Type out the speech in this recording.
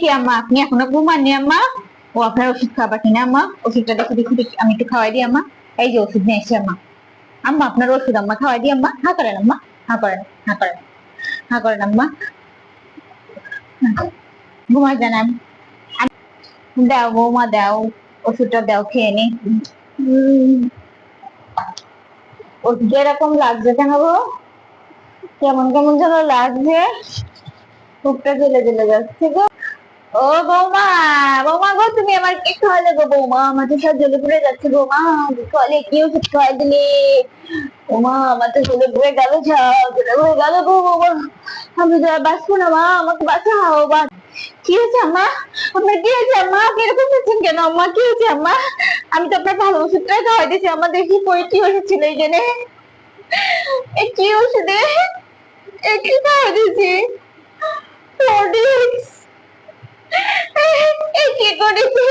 কি আপনি এখনও ও, আপনার ওষুধ খাবার কিনা ওষুধটা দেখি দেখি আমি একটু খাওয়াই দিই এই যে ওষুধ নিয়ে এসছি আম্মা। আপনার ওষুধ আম্মা খাওয়াই দিই আম্মা। হা করেন আম্মা। হা করেন হা করেন হা করেন আম্মা। ঘুমাই দাও, বৌমা, দাও, ওষুধটা দাও, খেয়ে নি। এরকম লাগছে কেন গো? কেমন কেমন যেন লাগছে? বুকটা জ্বলে জ্বলে যাচ্ছে গো। ও বৌমা বৌমা গো, তুমি আমার কি খাওয়ালে গো বৌমা? আমার তো সব জ্বলে পুড়ে যাচ্ছে বৌমা। খাওয়ালে কি ওষুধ খাওয়াই দিলি। বৌমা, আমার তো জ্বলে পুড়ে গেল সব, জ্বলে পুড়ে গেল গো বৌমা। আমি তো আর বাঁচবো না, মা, আমাকে বাঁচাও বা কি হয়েছে আম্মা? আপনার কি হয়েছে আম্মা? আপনি এরকম করছেন কেন আম্মা? কি হয়েছে আম্মা? আমি তো আপনার ভালো ওষুধটাই খাওয়াই দিয়েছি। আমার দেখি কই কি ওষুধ ছিল এই জেনে এ কি ওষুধে? কি খাওয়াই দিয়েছি Florix. এ কি করেছি এ কি করেছি